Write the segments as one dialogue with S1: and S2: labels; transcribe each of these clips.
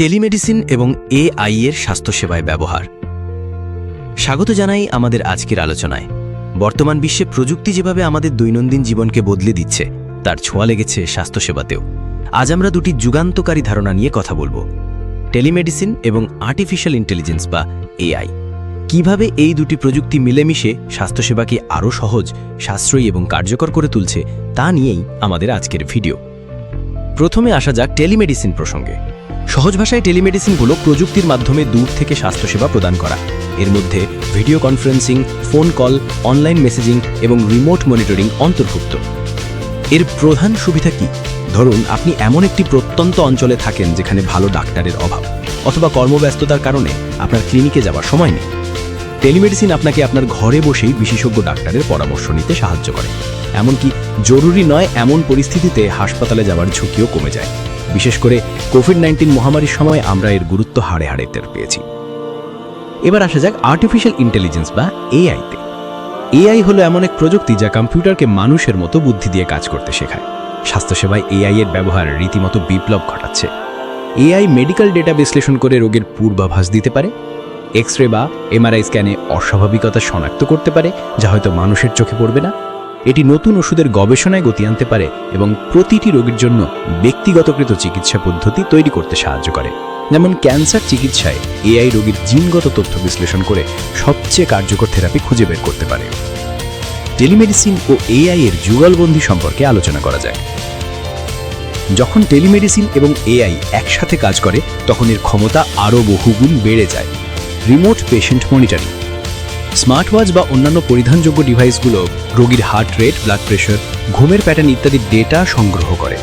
S1: Telemedicine এবং AI এর স্বাস্থ্যসেবায় ব্যবহার। স্বাগত জানাই আমাদের আজকের আলোচনায়। বর্তমান বিশ্বে প্রযুক্তি যেভাবে আমাদের দৈনন্দিন জীবনকে বদলে দিচ্ছে, তার ছোঁয়া লেগেছে স্বাস্থ্যসেবাতেও। আজ আমরা দুটি যুগান্তকারী ধারণা নিয়ে কথা বলব, টেলিমেডিসিন এবং আর্টিফিশিয়াল ইন্টেলিজেন্স বা এআই। কীভাবে এই দুটি প্রযুক্তি মিলেমিশে স্বাস্থ্যসেবাকে আরও সহজ, সাশ্রয়ী এবং কার্যকর করে তুলছে, তা নিয়েই আমাদের আজকের ভিডিও। প্রথমে আসা যাক টেলিমেডিসিন প্রসঙ্গে। সহজ ভাষায় টেলিমেডিসিন হল প্রযুক্তির মাধ্যমে দূর থেকে স্বাস্থ্যসেবা প্রদান করা। এর মধ্যে video conferencing, phone call, online messaging এবং রিমোট মনিটরিং অন্তর্ভুক্ত। এর প্রধান সুবিধা কি? ধরুন, আপনি এমন একটি প্রত্যন্ত অঞ্চলে থাকেন যেখানে ভালো ডাক্তারের অভাব অথবা কর্মব্যস্ততার কারণে আপনার ক্লিনিকে যাওয়ার সময় নেই। টেলিমেডিসিন আপনাকে আপনার ঘরে বসেই বিশেষজ্ঞ ডাক্তারের পরামর্শ নিতে সাহায্য করে। এমনকি জরুরি নয়, এমন পরিস্থিতিতে হাসপাতালে যাওয়ার ঝুঁকিও কমে যায়। বিশেষ করে কোভিড নাইন্টিন মহামারীর সময় আমরা এর গুরুত্ব হাড়ে হাড়ে টের পেয়েছি। এবার আসা যাক আর্টিফিশিয়াল ইন্টেলিজেন্স বা এআইতে এআই হলো এমন এক প্রযুক্তি যা কম্পিউটারকে মানুষের মতো বুদ্ধি দিয়ে কাজ করতে শেখায়। স্বাস্থ্যসেবায় এআই এর ব্যবহার রীতিমতো বিপ্লব ঘটাচ্ছে। এআই মেডিকেল ডেটা বিশ্লেষণ করে রোগের পূর্বাভাস দিতে পারে। এক্স রে বা এমআরআই স্ক্যানে অস্বাভাবিকতা শনাক্ত করতে পারে, যা হয়তো মানুষের চোখে পড়বে না। এটি নতুন ওষুধের গবেষণায় গতি আনতে পারে এবং প্রতিটি রোগীর জন্য ব্যক্তিগতকৃত চিকিৎসা পদ্ধতি তৈরি করতে সাহায্য করে। যেমন ক্যান্সার চিকিৎসায় এআই রোগীর জিনগত তথ্য বিশ্লেষণ করে সবচেয়ে কার্যকর থেরাপি খুঁজে বের করতে পারে। টেলিমেডিসিন ও এআই এর যুগলবন্দি সম্পর্কে আলোচনা করা যায় যখন টেলিমেডিসিন এবং এআই একসাথে কাজ করে, তখন এর ক্ষমতা আরও বহুগুণ বেড়ে যায়। Remote patient monitoring smart watch বা অন্যান্য পরিধানযোগ্য ডিভাইসগুলো রোগীর হার্ট রেট ব্লাড প্রেশার ঘুমের প্যাটার্ন ইত্যাদি ডেটা সংগ্রহ করে।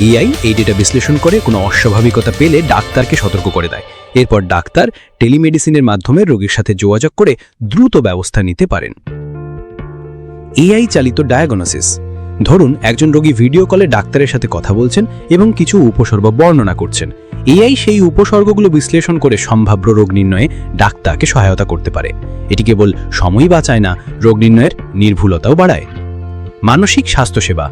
S1: এআই এই ডেটা বিশ্লেষণ করে, কোনো অস্বাভাবিকতা পেলে ডাক্তারকে সতর্ক করে দেয়। এরপর ডাক্তার টেলিমেডিসিনের মাধ্যমে রোগীর সাথে যোগাযোগ করে দ্রুত ব্যবস্থা নিতে পারেন। এআই চালিত ডায়াগনোসিস ধরুন, একজন রোগী ভিডিও কলে ডাক্তারের সাথে কথা বলছেন এবং কিছু উপসর্গ বর্ণনা করছেন। এআই সেই উপসর্গগুলো বিশ্লেষণ করে সম্ভাব্য রোগ নির্ণয়ে ডাক্তারকে সহায়তা করতে পারে। এটি কেবল সময় বাঁচায় না, রোগ নির্ণয়ের নির্ভুলতাও বাড়ায়। মানসিক স্বাস্থ্যসেবা।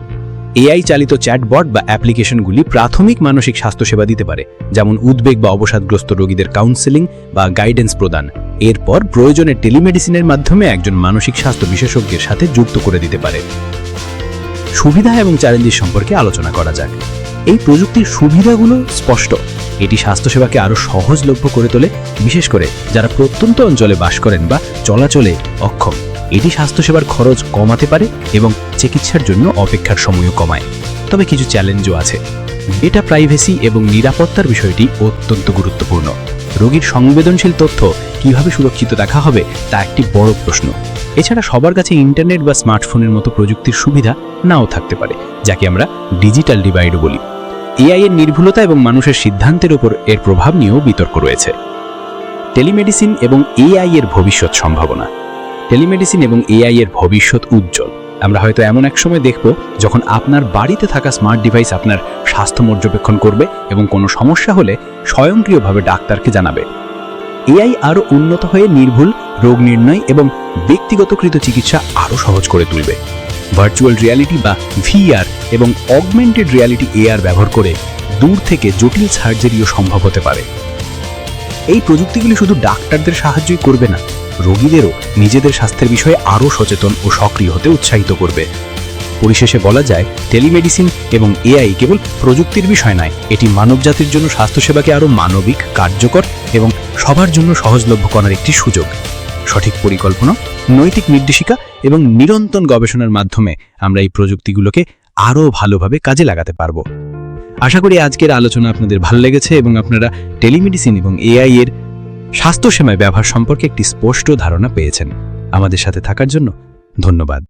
S1: এআই চালিত চ্যাটবট বা অ্যাপ্লিকেশনগুলি প্রাথমিক মানসিক স্বাস্থ্যসেবা দিতে পারে, যেমন উদ্বেগ বা অবসাদগ্রস্ত রোগীদের কাউন্সেলিং বা গাইডেন্স প্রদান। এরপর প্রয়োজনে টেলিমেডিসিনের মাধ্যমে একজন মানসিক স্বাস্থ্য বিশেষজ্ঞের সাথে যুক্ত করে দিতে পারে। সুবিধা এবং চ্যালেঞ্জের সম্পর্কে আলোচনা করা যাক। এই প্রযুক্তির সুবিধাগুলো স্পষ্ট। এটি স্বাস্থ্যসেবাকে আরও সহজলভ্য করে তোলে, বিশেষ করে যারা প্রত্যন্ত অঞ্চলে বাস করেন বা চলাচলে অক্ষম। এটি স্বাস্থ্যসেবার খরচ কমাতে পারে এবং চিকিৎসার জন্য অপেক্ষার সময়ও কমায়। তবে কিছু চ্যালেঞ্জও আছে। ডেটা প্রাইভেসি এবং নিরাপত্তার বিষয়টি অত্যন্ত গুরুত্বপূর্ণ। রোগীর সংবেদনশীল তথ্য কীভাবে সুরক্ষিত রাখা হবে তা একটি বড় প্রশ্ন। এছাড়া সবার কাছে ইন্টারনেট বা স্মার্টফোনের মতো প্রযুক্তির সুবিধা নাও থাকতে পারে, যাকে আমরা ডিজিটাল ডিভাইডও বলি। এআই এর নির্ভুলতা এবং মানুষের সিদ্ধান্তের উপর এর প্রভাব নিয়েও বিতর্ক রয়েছে। টেলিমেডিসিন এবং এআই এর ভবিষ্যৎ সম্ভাবনা। টেলিমেডিসিন এবং এআই এর ভবিষ্যৎ উজ্জ্বল। আমরা হয়তো এমন এক সময় দেখব যখন আপনার বাড়িতে থাকা স্মার্ট ডিভাইস আপনার স্বাস্থ্য পর্যবেক্ষণ করবে এবং কোনো সমস্যা হলে স্বয়ংক্রিয়ভাবে ডাক্তারকে জানাবে। এআই আরও উন্নত হয়ে নির্ভুল, রোগ নির্ণয় এবং ব্যক্তিগতকৃত চিকিৎসা আরও সহজ করে তুলবে। ভার্চুয়াল রিয়ালিটি বা ভিআর এবং অগমেন্টেড রিয়ালিটি এআর ব্যবহার করে দূর থেকে জটিল সার্জারিও সম্ভব হতে পারে। এই প্রযুক্তিগুলি শুধু ডাক্তারদের সাহায্যই করবে না, রোগীদেরও নিজেদের স্বাস্থ্যের বিষয়ে আরও সচেতন ও সক্রিয় হতে উৎসাহিত করবে। পরিশেষে বলা যায় টেলিমেডিসিন এবং এআই কেবল প্রযুক্তির বিষয় নয়, এটি মানবজাতির জন্য স্বাস্থ্যসেবাকে আরও মানবিক, কার্যকর এবং সবার জন্য সহজলভ্য করার একটি সুযোগ। সঠিক পরিকল্পনা, নৈতিক নির্দেশিকা এবং নিরন্তর গবেষণার মাধ্যমে আমরা এই প্রযুক্তিগুলোকে আরও ভালোভাবে কাজে লাগাতে পারব। আশা করি আজকের আলোচনা আপনাদের ভালো লেগেছে এবং আপনারা টেলিমেডিসিন এবং এআই এর স্বাস্থ্যসেমায় ব্যবহার সম্পর্কে একটি স্পষ্ট ধারণা পেয়েছেন। আমাদের সাথে থাকার জন্য ধন্যবাদ।